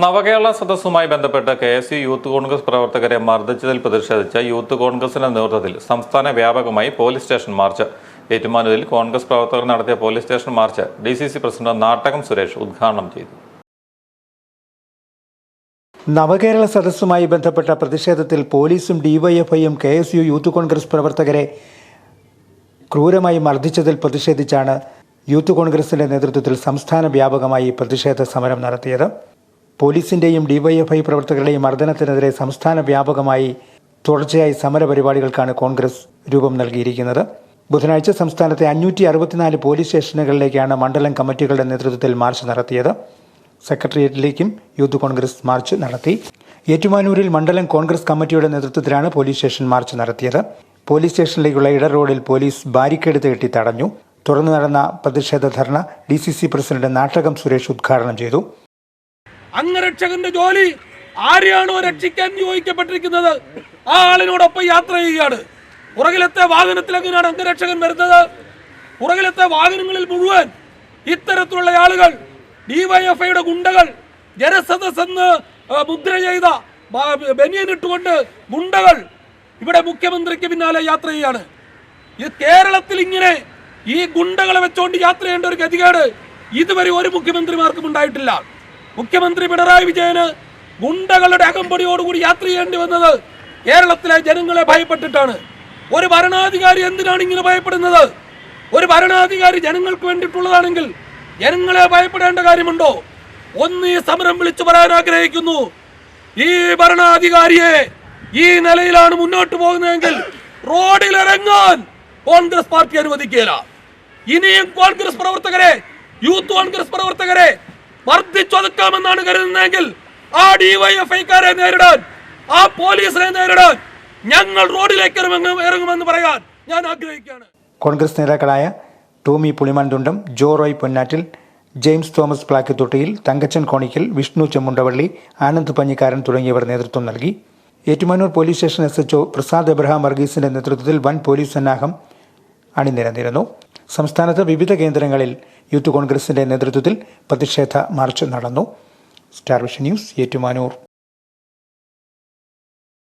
നവകേരള സദസ്സുമായി ബന്ധപ്പെട്ട് K S U youth Congress പ്രവർത്തകരെ മർദ്ദിച്ചതിൽ പ്രതിഷേധിച്ച യൂത്ത് കോൺഗ്രസിന്റെ നേതൃത്വത്തിൽ സംസ്ഥാന വ്യാപകമായി പോലീസ് സ്റ്റേഷൻ മാർച്ച്. ഏറ്റുമാനൂരിൽ കോൺഗ്രസ് പ്രവർത്തകർ നടത്തിയ police station march D C C president Nattakam Suresh ഉദ്ഘാടനം ചെയ്തു. നവകേരള സദസ്സുമായി ബന്ധപ്പെട്ട പ്രതിഷേധത്തിൽ പോലീസും ഡിവൈഎഫ്ഐയും K S U youth Congress പ്രവർത്തകരെ ക്രൂരമായി മർദ്ദിച്ചതിൽ പ്രതിഷേധിച്ചാണ് യൂത്ത് കോൺഗ്രസിന്റെ നേതൃത്വത്തിൽ സംസ്ഥാന വ്യാപകമായി പ്രതിഷേധ സമരം നടത്തിയത്. പോലീസിന്റെയും ഡിവൈഎഫ്ഐ പ്രവർത്തകരുടെയും മർദ്ദനത്തിനെതിരെ സംസ്ഥാന വ്യാപകമായി തുടർച്ചയായി സമരപരിപാടികൾക്കാണ് കോൺഗ്രസ് രൂപം നൽകിയിരിക്കുന്നത്. ബുധനാഴ്ച സംസ്ഥാനത്തെ അഞ്ഞൂറ്റി അറുപത്തിനാല് പോലീസ് സ്റ്റേഷനുകളിലേക്കാണ് മണ്ഡലം കമ്മിറ്റികളുടെ നേതൃത്വത്തിൽ മാർച്ച് നടത്തിയത്. സെക്രട്ടേറിയറ്റിലേക്കും യൂത്ത് കോൺഗ്രസ് മാർച്ച് നടത്തി. ഏറ്റുമാനൂരിൽ മണ്ഡലം കോൺഗ്രസ് കമ്മിറ്റിയുടെ നേതൃത്വത്തിലാണ് പോലീസ് സ്റ്റേഷൻ മാർച്ച് നടത്തിയത്. പോലീസ് സ്റ്റേഷനിലേക്കുള്ള ഇട റോഡിൽ പോലീസ് ബാരിക്കേഡ് കെട്ടി തടഞ്ഞു. തുടർന്ന് നടന്ന പ്രതിഷേധ ധർണ D C C president Nattakam Suresh ഉദ്ഘാടനം ചെയ്തു. അംഗരക്ഷകന്റെ ജോലി ആരെയാണോ രക്ഷിക്കാൻ നിയോഗിക്കപ്പെട്ടിരിക്കുന്നത്? ആ ആളിനോടൊപ്പം യാത്ര ചെയ്യുകയാണ്. പുറകിലത്തെ വാഹനത്തിൽ എങ്ങനെയാണ് അംഗരക്ഷകൻ വരുന്നത്? പുറകിലത്തെ വാഹനങ്ങളിൽ മുഴുവൻ ഇത്തരത്തിലുള്ള ആളുകൾ ഡിവൈഎഫ്ഐയുടെ ഗുണ്ടകൾ ജനസദസ് എന്ന് ആ, മുദ്ര ചെയ്ത ബനിയനിട്ടുകൊണ്ട് ഗുണ്ടകൾ ഇവിടെ മുഖ്യമന്ത്രിക്ക് പിന്നാലെ യാത്ര ചെയ്യാണ്. ഇത് കേരളത്തിൽ ഇങ്ങനെ ഈ ഗുണ്ടകളെ വെച്ചുകൊണ്ട് യാത്ര ചെയ്യേണ്ട ഒരു ഗതികേട് ഇതുവരെ ഒരു മുഖ്യമന്ത്രിമാർക്കും ഉണ്ടായിട്ടില്ല. മുഖ്യമന്ത്രി പിണറായി വിജയന് ഗുണ്ടകളുടെ അകമ്പടിയോടുകൂടി യാത്ര ചെയ്യേണ്ടി വന്നത് കേരളത്തിലെ ജനങ്ങളെ ഭയപ്പെട്ടിട്ടാണ്. ഒരു ഭരണാധികാരി എന്തിനാണ് ഇങ്ങനെ ഭയപ്പെടുന്നത്? ഒരു ഭരണാധികാരി ജനങ്ങൾക്ക് വേണ്ടിയിട്ടുള്ളതാണെങ്കിൽ ജനങ്ങളെ ഭയപ്പെടേണ്ട കാര്യമുണ്ടോ? ഒന്ന് ഈ സമരം വിളിച്ചു പറയാൻ ആഗ്രഹിക്കുന്നു. ഈ ഭരണാധികാരിയെ ഈ നിലയിലാണ് മുന്നോട്ട് പോകുന്നതെങ്കിൽ റോഡിലിറങ്ങാൻ കോൺഗ്രസ് പാർട്ടി അനുവദിക്കില്ല ഇനിയും കോൺഗ്രസ് പ്രവർത്തകരെ യൂത്ത് കോൺഗ്രസ് പ്രവർത്തകരെ മർദ്ദിച്ചൊതുക്കാമെന്നാണ് കരുതുന്നതെങ്കിൽ ആ ഡിവൈഎഫ്ഐക്കാരെ നേരിടാൻ ആ പോലീസിനെ നേരിടാൻ ഞങ്ങൾ റോഡിലേക്ക് ഇറങ്ങും- ഇറങ്ങുമെന്ന് പറയാൻ ഞാൻ ആഗ്രഹിക്കുകയാണ്. കോൺഗ്രസ് നേതാക്കളായ ടോമി പുളിമൺതുണ്ടം ജോ റോയ് പൊന്നാറ്റിൽ ജെയിംസ് തോമസ് പ്ലാക്കിത്തൊട്ടിയിൽ തങ്കച്ചൻ കോണിക്കൽ വിഷ്ണു ചെമ്മുണ്ടവള്ളി ആനന്ദ് പഞ്ഞിക്കാരൻ തുടങ്ങിയവർ നേതൃത്വം നൽകി. Ettumanoor police station S HO Prasad Abraham വർഗീസിന്റെ നേതൃത്വത്തിൽ വൻ പോലീസ് സന്നാഹം അണിനിരന്നിരുന്നു. സംസ്ഥാനത്ത് വിവിധ കേന്ദ്രങ്ങളിൽ യൂത്ത് കോൺഗ്രസിന്റെ നേതൃത്വത്തിൽ പ്രതിഷേധ മാർച്ച് നടന്നു. Star vision news Ettumanoor.